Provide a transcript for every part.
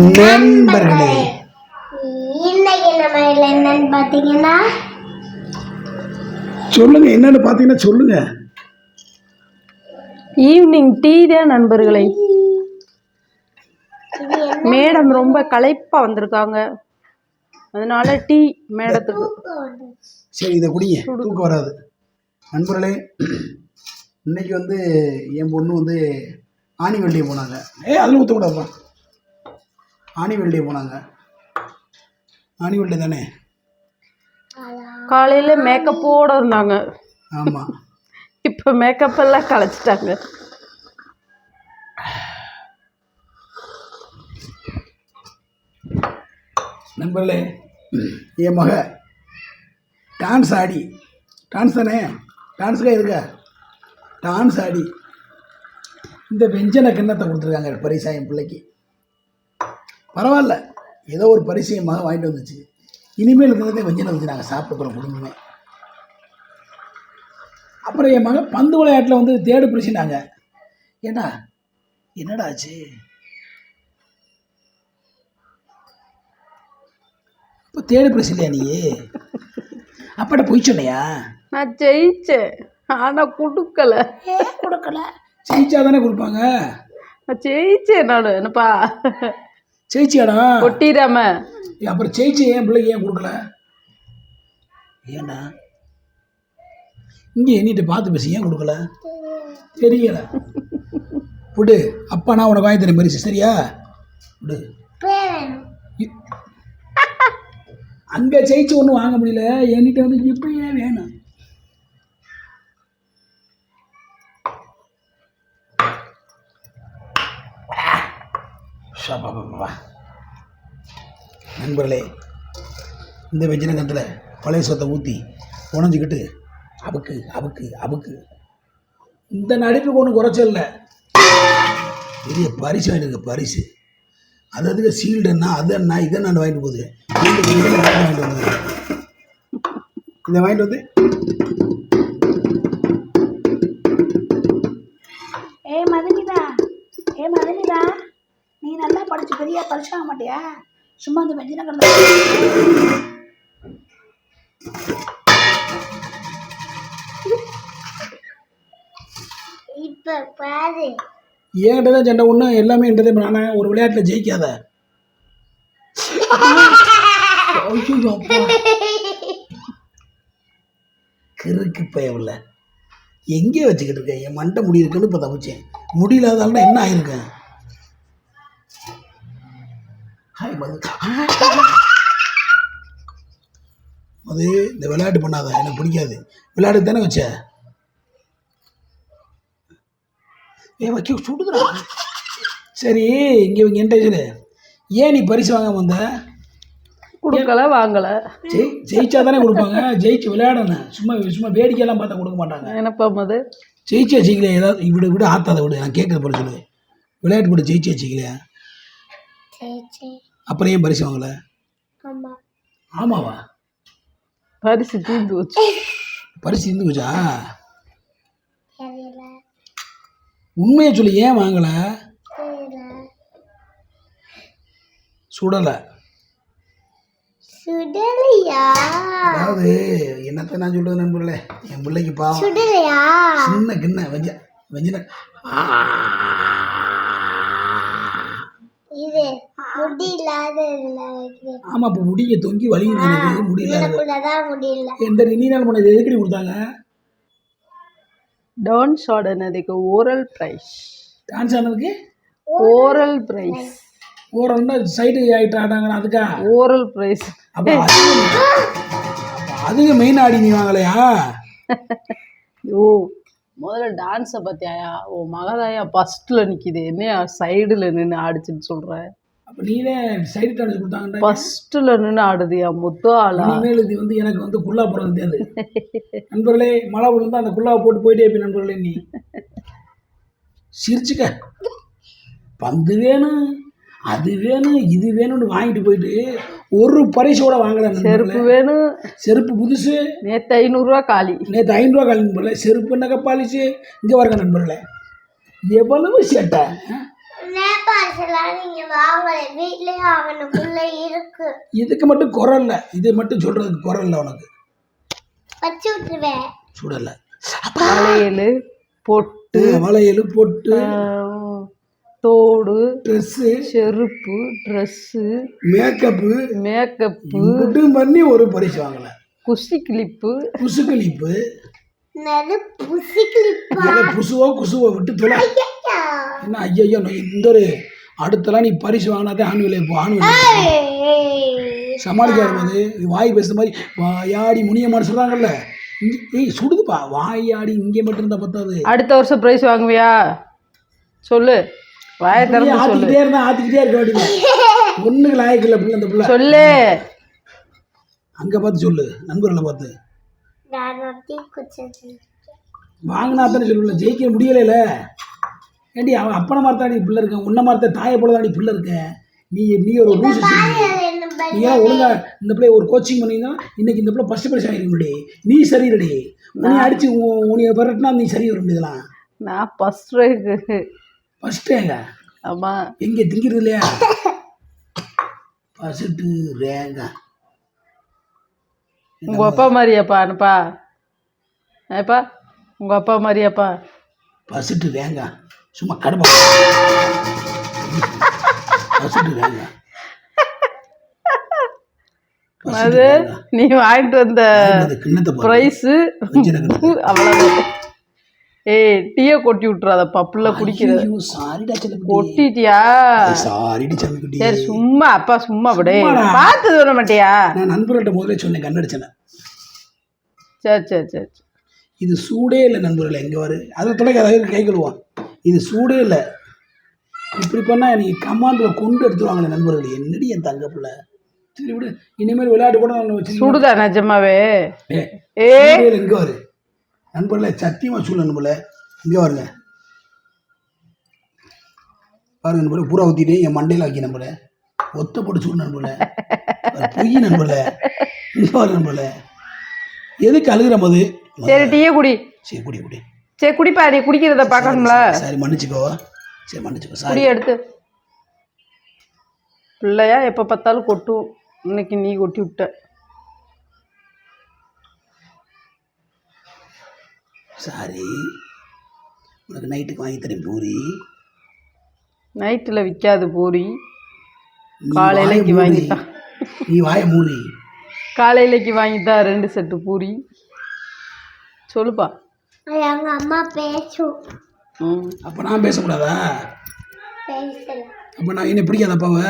நண்பர்களே. இன்னைக்கு நம்ம இதில் என்னன்னு பார்த்தீங்கன்னா சொல்லுங்க என்னன்னு பார்த்தீங்கன்னா சொல்லுங்க. ஈவினிங் டீ தான் நண்பர்களே. மேடம் ரொம்ப களைப்பா வந்திருக்காங்க. அதனால டீ மேடத்துக்கு சரி இதை குடிங்க. தூக்கம் வராது. நண்பர்களே இன்னைக்கு வந்து என் பொண்ணு வந்து ஆணி வெள்ளியை போனாங்க. ஏ அதில் ஊற்றக்கூடாதுப்பா ஆணி வெள்ளியை போனாங்க. ஆணி வெள்ளி தானே? காலையில மேக்கப்போட இருந்தாங்க. ஆமாம் இப்போ மேக்கப் எல்லாம் களைச்சிட்டாங்க நண்பர்களே என் மக டான்ஸ் ஆடி. டான்ஸ் தானே? டான்ஸுக்காக இருக்க டான்ஸ் ஆடி. இந்த வெஞ்சன கிண்ணத்தை கொடுத்துருக்காங்க பரிசா என் பிள்ளைக்கு. பரவாயில்ல. ஏதோ ஒரு பரிசு என் மகன் வாங்கிட்டு வந்துச்சு. இனிமேல் இருக்கிறதே வெஞ்சனை வச்சு நாங்கள் சாப்பிட போகிறோம் குடும்பமே. அப்புறம் என் மகன் பந்து விளையாட்டில் வந்து தேடு பிரிச்சுனாங்க ஏண்டா? என்னடா ஆச்சு? இப்போ தேடு பிரிச்சு இல்லையா நீ? அப்பாட்ட பொய் சொன்னையா? நான் ஜெயிச்சேன். ஆனா கொடுக்கல. கொடுக்கல? ஜெயிச்சா தானே கொடுப்பாங்க. நான் ஜெயிச்சேன் நான். என்னப்பா? ஜெயிச்சியாடா கொட்டிடாம. அப்புறம் ஜெயிச்சு ஏன் பிள்ளைக்கு ஏன் கொடுக்கல? ஏண்டா? இங்கே எண்ணிட்டு பார்த்து பேசி ஏன் கொடுக்கல? தெரியல. விடு அப்பா நான் உனக்கு வாங்கி தரேன் பரிசு சரியா? விடு. அங்கே ஜெயிச்சு ஒன்றும் வாங்க முடியல என்கிட்ட வந்து இப்போ ஏன் வேணும். நண்பர்களே இந்த வெஜினகத்தில் பழைய சொத்தை ஊற்றி உணஞ்சிக்கிட்டு அபுக்கு அபுக்கு அபுக்கு. இந்த நடிப்புக்கு ஒன்றும் குறைச்சல் இல்லை. பெரிய பரிசு வாங்கிட்டு பரிசு. அது அதுக்கு சீல்டு என்ன அது என்ன இதை நான் வாங்கிட்டு போகுது. வாங்கிட்டு இதை வாங்கிட்டு வந்து. பெரிய பரிசாக மாட்டியா? சும்மா அந்த வெஜினகரில் இப்போ பாரு. என்கிட்ட தான் சண்டை ஒன்று எல்லாமே என்கிட்ட தான். நான் ஒரு விளையாட்டில் ஜெயிக்காத. கிறுக்கு பயவில்ல எங்கே வச்சுக்கிட்டு இருக்கேன் என் மண்டை முடி இருக்குன்னு இப்போ தப்பிச்சேன் முடியலாதால என்ன ஆயிருக்கேன் ஹாய் மது மது இந்த விளையாட்டு பண்ணாத எனக்கு பிடிக்காது. விளையாட்டு தானே வச்ச ஏ வைக்க சுடுதுடா. சரி இங்கே இவங்க என்கிட்ட சொல்லு ஏன் நீ பரிசு வாங்காம வந்த? கொடுக்கல வாங்கல. ஜெய் ஜெயிச்சா தானே கொடுப்பாங்க. ஜெயிச்சு விளையாடணும். சும்மா சும்மா வேடிக்கையெல்லாம் பார்த்தா கொடுக்க மாட்டாங்க. என்னப்பா மது ஜெயிச்சு வச்சிக்கலையா ஏதாவது விடு விடு ஆத்தாத விடு. நான் கேட்குறது போல சொல்லு. விளையாட்டு போட்டு ஜெயிச்சு வச்சிக்கலையா அப்புறம் ஏன் பரிசு வாங்கல? ஆமாவா? பரிசு தீர்ந்து வச்சு பரிசு போச்சா? தெரியல. உண்மையை சொல்லி ஏன் வாங்கலை? சுடலை. சுடலையா? அதாவது என்னத்தை நான் சொல்கிறது நண்பர்களே? என் பிள்ளைக்கு பாவம். சுடலையா? சின்ன கிண்ண வெஞ்ச வெஞ்சின இது முடி இல்லாத ஆமாம் இப்போ முடிய தொங்கி எனக்குள்ளதான் முடியல எந்த நாள் பண்ணது எதுக்கடி கொடுத்தாங்க? டான்ஸ் ஆடினதுக்கு ஓரல் ப்ரைஸ் டான்ஸ் ஆனதுக்கு ஓரல் ப்ரைஸ் ஓரம்னா சைடு ஆகிட்டு ஆடாங்கன்னு அதுக்கா. ஓரல் ப்ரைஸ் அப்போ அதுக்கு அதுக்கு மெயின் ஆடி நீ வாங்கலையா? ஓ முதல்ல டான்ஸை பார்த்தியாயா ஓ மகதாயா ஃபஸ்ட்டில் நிற்கிது என்னையா சைடில் நின்று ஆடிச்சுன்னு சொல்கிற அப்போ நீனே சைடு டான்ஸ் கொடுத்தாங்கடா ஃபஸ்ட்டில் நின்று ஆடுதியா முத்து ஆளா? இனிமேல் இது வந்து எனக்கு வந்து குல்லா போடுறது தெரியாது. நண்பர்களே மழை விழுந்தா அந்த குல்லாவை போட்டு போயிட்டே இருப்பேன் நண்பர்களே நீ. சிரிச்சுக்க. பந்து வேணும். அது வேணும் இது வேணும்னு வாங்கிட்டு போயிட்டு ஒரு பரிசோட வாங்கல செருப்பு வேணும் செருப்பு புதுசு. நேற்று ஐநூறுரூவா காலி. நேற்று ஐநூறுரூவா காலிங் போடல செருப்பு நகை பாலிச்சு இங்கே வரங்க நண்பர்களே. எவ்வளவு சேட்டை? இதுக்கு மட்டும் குறை இல்லை. இது மட்டும் சொல்கிறதுக்கு குறை இல்லை உனக்கு. வச்சு விட்டுருவேன். சுடலை. வளையல் பொட்டு. வளையல் பொட்டு. தோடு ட்ரெஸ்ஸு செருப்பு ட்ரெஸ்ஸு மேக்கப்பு மேக்கப்பு மட்டும் பண்ணி ஒரு பரிசு வாங்கலை குஷி கிளிப்பு புசி கிளிப்பா புசுவோ குசுவோ விட்டு தொலை. என்ன ஐயோ இந்த ஒரு அடுத்தலாம் நீ பரிசு வாங்கினாதே ஆணுவிலை இப்போ ஆணுவிலை சமாளிக்காத போது வாய் பேசுற மாதிரி வாயாடி முனியம்மான்னு சொல்கிறாங்கல்ல ஏய் சுடுதுப்பா. வாயாடி இங்கே மட்டும் இருந்தால் பத்தாது. அடுத்த வருஷம் ப்ரைஸ் வாங்குவியா? சொல்லு. வாயை திறந்து சொல்லு. ஆத்திக்கிட்டே இருந்தா ஆத்திக்கிட்டே இருக்க வேண்டியது ஒன்றுக்கு லாயக்கு இல்லை பிள்ளை அந்த பிள்ளை. சொல்லு. அங்கே பார்த்து சொல்லு நண்பர்களை பார்த்து. வாங்கினா தானே சொல்லல ஜெயிக்க முடியலைல ஏண்டி அவன் அப்பனை நீ பிள்ளை இருக்க உன்ன மாதிரி தான் தாயை போல நீ பிள்ளை இருக்க. நீ நீ ஒரு ரூல்ஸ் நீ ஏன் ஒழுங்கா இந்த பிள்ளை ஒரு கோச்சிங் பண்ணிங்கன்னா இன்னைக்கு இந்த பிள்ளை ஃபஸ்ட்டு ப்ரைஸ் ஆகிருக்க முடியும் நீ சரியில்லடி உன்னை அடிச்சு உ- உன்னைய விரட்டினா நீ சரி வர முடியலாம் நான் ஃபர்ஸ்ட் ரேக்கு ஃபஸ்ட்டு எங்க ஆமாம் எங்கே திங்கிறது இல்லையா? ஃபஸ்ட்டு ரேங்க. உங்கள் அப்பா மாதிரியாப்பா அனுப்பா. ஏப்பா உங்கள் அப்பா மாதிரியாப்பா ஃபஸ்ட்டு ரேங்க. சும்மா கடுப்பா. ஃபஸ்ட்டு ரேங்க. அது நீ வாங்கிட்டு வந்த. ப்ரைஸு. அவ்வளோதான் ஏய் டீயை கொட்டி விட்றாதப்பா புள்ள குடிக்கிறது. கொட்டிட்டியா. சரி சும்மா அப்பா சும்மா விடு. பார்த்து சொல்ல மாட்டியா? நான் நண்பர்கள்ட்ட முதல்ல சொன்னேன் கண்ணடிச்சேன் சரி சரி சரி. இது சூடே இல்லை நண்பர்களே எங்கே வரு அதில் தொலைக்காத கை கழுவான் இது சூடே இல்லை. இப்படி பண்ணால் நீ கமாண்டில் கொண்டு எடுத்துருவாங்களே நண்பர்களே. என்னடி என் தங்க பிள்ளை? சரி விடு. இனிமேல் விளையாட்டு கூட சுடுதா நிஜமாவே. ஏ எங்கே வரு நண்பர்களே சத்தியமாக சூழ் நண்பர்களே. இங்கே வருங்க பாருங்க நண்பர்களே பூரா ஊற்றிட்டு என் மண்டையில் வைக்க நண்பர்களே. ஒத்த போட்டு சூடு நண்பர்களே. பொய் நண்பர்களே. இங்கே வரு நண்பர்களே. எதுக்கு அழுகிற போது? சரி டீயை குடி. சரி குடி குடி. சரி குடிப்பா நீ குடிக்கிறத பார்க்கணும்ல சரி மன்னிச்சுக்கோ. சரி மன்னிச்சுக்கோ. சாரி. எடுத்து. பிள்ளையா எப்போ பார்த்தாலும் கொட்டும். இன்னைக்கு நீ கொட்டி விட்ட. சாரி உனக்கு நைட்டுக்கு வாங்கி தரேன் பூரி. நைட்டில் விற்காது பூரி. காலையிலைக்கு. வாங்கித்தான் நீ வாய மூடி. காலையிலைக்கு வாங்கித்தா ரெண்டு செட்டு பூரி. சொல்லுப்பா. அது எங்க அம்மா பேசும் ம். அப்போ நான் பேசக்கூடாதா? அப்போ நான் என்ன பிடிக்காத அப்பாவை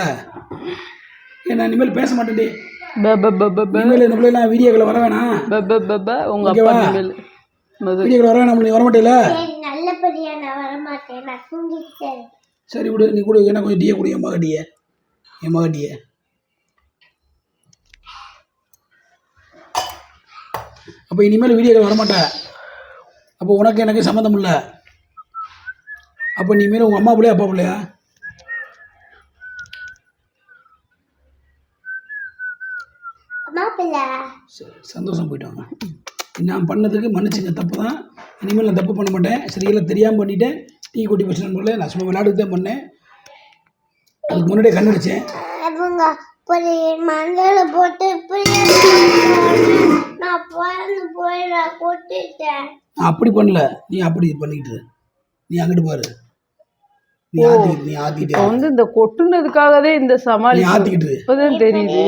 நான் இனிமேல் பேச மாட்டேன்டி. ப ப ப ப ப. இனிமேல் இந்த பிள்ளைலாம் வீடியோக்களை வர வேணாம். ப ப ப ப உங்கள் அப்பா? இனிமேல். வீடியோக்களை வர வேணாம் நீ வர மாட்டேல சரி நல்லபடியா நான் வரமாட்டேன். நான் தூங்கிட்டேன். சரி விடு நீ கூட என்ன கொஞ்சம் டீயை கொடு என் மக டீயை என் மக டீயை அப்போ இனிமேல் வீடியோக்கள் வரமாட்டேன் அப்போ உனக்கு எனக்கு சம்மந்தம் இல்லை. அப்போ நீ மேலே உங்கள் அம்மா பிள்ளையா அப்பா பிள்ளையா? சரி சந்தோஷம் போயிட்டு வாங்க நான் பண்ணதுக்கு மன்னிச்சுங்க. தப்பு தான் இனிமேல் நான் தப்பு பண்ண மாட்டேன். சரியில்லை தெரியாமல் பண்ணிட்டேன். டீ கொட்டி வச்சு போல நான் சும்மா விளையாடுக்கு தான் பண்ணேன். அதுக்கு முன்னாடியே கண்ணடிச்சேன் மஞ்சளை போட்டு நான் பிறந்து போய் நான் கொட்டிட்டேன். நான் அப்படி பண்ணல. நீ அப்படி பண்ணிக்கிட்டு. நீ அங்கிட்டு பாரு. நீ ஆத்திக்கிட்டு நீ ஆத்திக்கிட்டே இப்போ வந்து இந்த கொட்டுனதுக்காகவே இந்த சமாளி ஆத்திக்கிட்டு. இப்போதான் தெரியுது.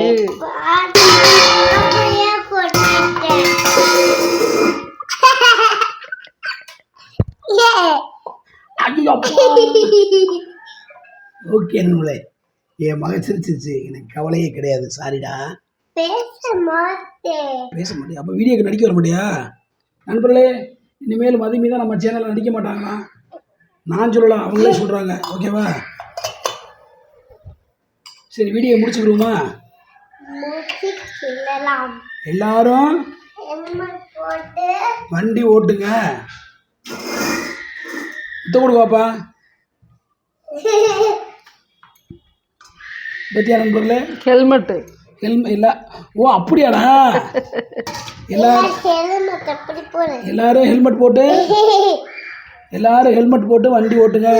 ஓகே நண்பர்களே என் மகன் சிரிச்சிருச்சு. எனக்கு கவலையே கிடையாது. சாரிடா பேச மாட்டேன். பேச மாட்டியா? அப்போ வீடியோக்கு நடிக்க வர மாட்டியா? நண்பர்களே இனிமேல் மதுமி தான் நம்ம சேனலில் நடிக்க மாட்டாங்களா? நான் சொல்லலாம். அவங்களே சொல்கிறாங்க ஓகேவா சரி வீடியோ முடிச்சுக்கிடுவோமா எல்லாரும் வண்டி ஓட்டுங்க. இத்த கொடு பாப்பா. பத்தியா நண்பர்களே? ஹெல்மெட்டு. ஹெல்மெட் இல்லை. ஓ அப்படியாடா? எல்லாரும் எல்லாரும் ஹெல்மெட் போட்டு எல்லாரும் ஹெல்மெட் போட்டு வண்டி ஓட்டுங்க.